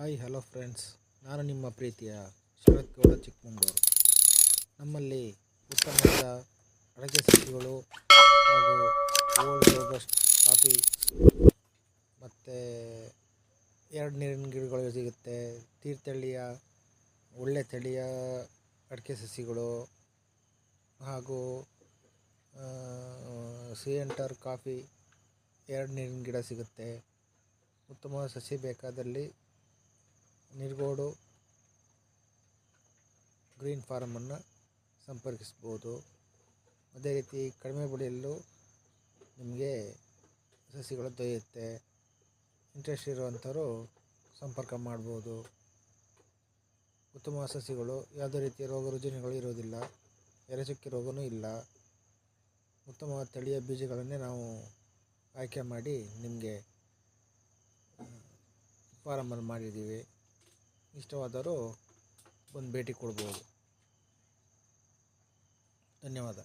Hi hello friends ನಾನು ನಿಮ್ಮ ಪ್ರೀತಿಯ ಶರತ್ ಗೌಡ ಚಿಕ್ಕಮಂಗ್ಳೂರು. ನಮ್ಮಲ್ಲಿ ಉತ್ತಮವಾದ ಅಡಕೆ ಸಸಿಗಳು ಹಾಗೂ ಓಲ್ಡ್ ರೋಬಸ್ಟ್ ಕಾಫಿ ಮತ್ತು ಎರಡು ನೀರಿನ ಗಿಡಗಳು ಸಿಗುತ್ತೆ. ತೀರ್ಥಳ್ಳಿಯ ಒಳ್ಳೆ ತಳಿಯ ಅಡಿಕೆ ಸಸಿಗಳು ಹಾಗೂ ಸಿ ಎಂಟರ್ ಕಾಫಿ ಎರಡು ನೀರಿನ ಗಿಡ ಸಿಗುತ್ತೆ. ಉತ್ತಮ ಸಸಿ ಬೇಕಾದಲ್ಲಿ ನಿರ್ಗೋಡು ಗ್ರೀನ್ ಫಾರ್ಮನ್ನು ಸಂಪರ್ಕಿಸ್ಬೋದು. ಅದೇ ರೀತಿ ಕಡಿಮೆ ಬೆಲೆಯಲ್ಲೂ ನಿಮಗೆ ಸಸಿಗಳು ದೊರೆಯುತ್ತೆ. ಇಂಟ್ರೆಸ್ಟ್ ಇರುವಂಥವರು ಸಂಪರ್ಕ ಮಾಡ್ಬೋದು. ಉತ್ತಮ ಸಸಿಗಳು, ಯಾವುದೇ ರೀತಿಯ ರೋಗ ರುಜಿನಗಳು ಇರೋದಿಲ್ಲ. ಎರೆಚುಕ್ಕಿ ರೋಗವೂ ಇಲ್ಲ. ಉತ್ತಮ ತಳಿಯ ಬೀಜಗಳನ್ನೇ ನಾವು ಆಯ್ಕೆ ಮಾಡಿ ನಿಮಗೆ ಫಾರಮಲ್ಲಿ ಮಾಡಿದ್ದೀವಿ. ಇಷ್ಟವಾದರೂ ಬಂದು ಭೇಟಿ ಕೊಡ್ಬೋದು. ಧನ್ಯವಾದ.